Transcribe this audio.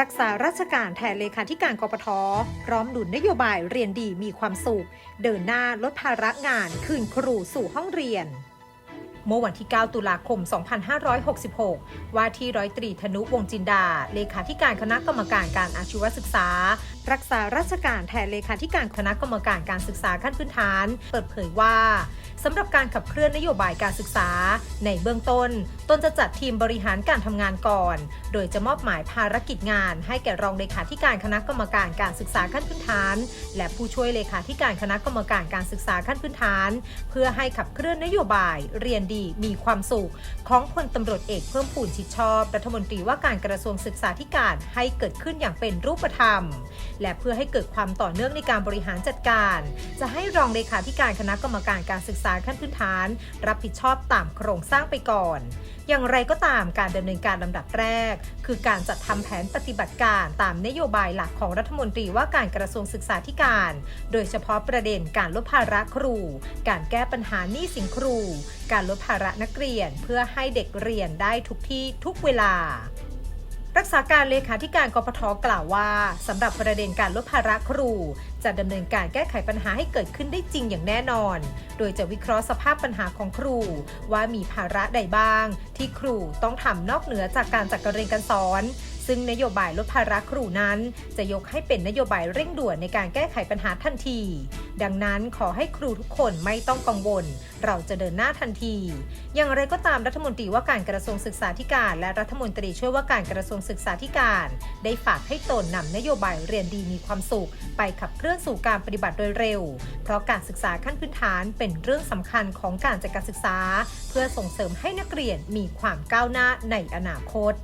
รักษาราชการแทนเลขาธิการกปทพร้อมหนุนนโยบายเรียนดีมีความสุข เดินหน้าลดภาระงานคืนครูสู่ห้องเรียน เมื่อวันที่ 9 ตุลาคม 2566 ว่าที่ร้อยตรีธนุวงจินดา เลขาธิการคณะกรรมการการอาชีวศึกษา รักษาราชการแทนเลขาธิการคณะกรรมการการศึกษาขั้นพื้นฐาน เปิดเผยว่าสำหรับการขับเคลื่อนนโยบายการศึกษา ในเบื้องต้น ตนจะจัดทีมบริหารการทำงานก่อน โดยจะมอบหมายภารกิจงาน ให้แก่รองเลขาธิการคณะกรรมการการศึกษาขั้นพื้นฐาน และผู้ช่วยเลขาธิการคณะกรรมการการศึกษาขั้นพื้นฐาน เพื่อให้ขับเคลื่อนนโยบายเรียนดีมีความสุข ของพลตำรวจเอกเพิ่มพูนชิดชอบ รัฐมนตรีว่าการกระทรวงศึกษาธิการให้เกิดขึ้นอย่างเป็นรูปธรรม และเพื่อให้เกิดความต่อเนื่องในการบริหารจัดการ จะให้รองเลขาธิการคณะกรรมการการศึกษาขั้นพื้นฐาน รับผิดชอบตามโครงสร้างไปก่อนอย่างไรก็ตามการดำเนินการลำดับแรก คือการจัดทำแผนปฏิบัติการตามนโยบายหลักของรัฐมนตรีว่าการกระทรวงศึกษาธิการ โดยเฉพาะประเด็นการลดภาระครู การแก้ปัญหาหนี้สินครู การลดภภาระนักเรียนเพื่อให้เด็กเรียนได้ทุกที่ทุกเวลา รักษาการเลขาธิการกปทกล่าวว่าสำหรับประเด็นการลดภาระครู จะดำเนินการแก้ไขปัญหาให้เกิดขึ้นได้จริงอย่างแน่นอน โดยจะวิเคราะห์สภาพปัญหาของครู ว่ามีภาระใดบ้าง ที่ครูต้องทำนอกเหนือจากการจัดการเรียนการสอน ซึ่งนโยบายลดภาระครูนั้น จะยกให้เป็นนโยบายเร่งด่วนในการแก้ไขปัญหาทันที ดังนั้นขอให้ครูทุกคนไม่ต้องกังวล เราจะเดินหน้าทันที อย่างไรก็ตามรัฐมนตรีว่าการกระทรวงศึกษาธิการ และรัฐมนตรีช่วยว่าการกระทรวงศึกษาธิการ ได้ฝากให้ตนนำนโยบายเรียนดีมีความสุข ไปขับเคลื่อนสู่การปฏิบัติโดยเร็ว เพราะการศึกษาขั้นพื้นฐานเป็นเรื่องสำคัญของการจัดการศึกษา เพื่อส่งเสริมให้นักเรียนมีความก้าวหน้าในอนาคต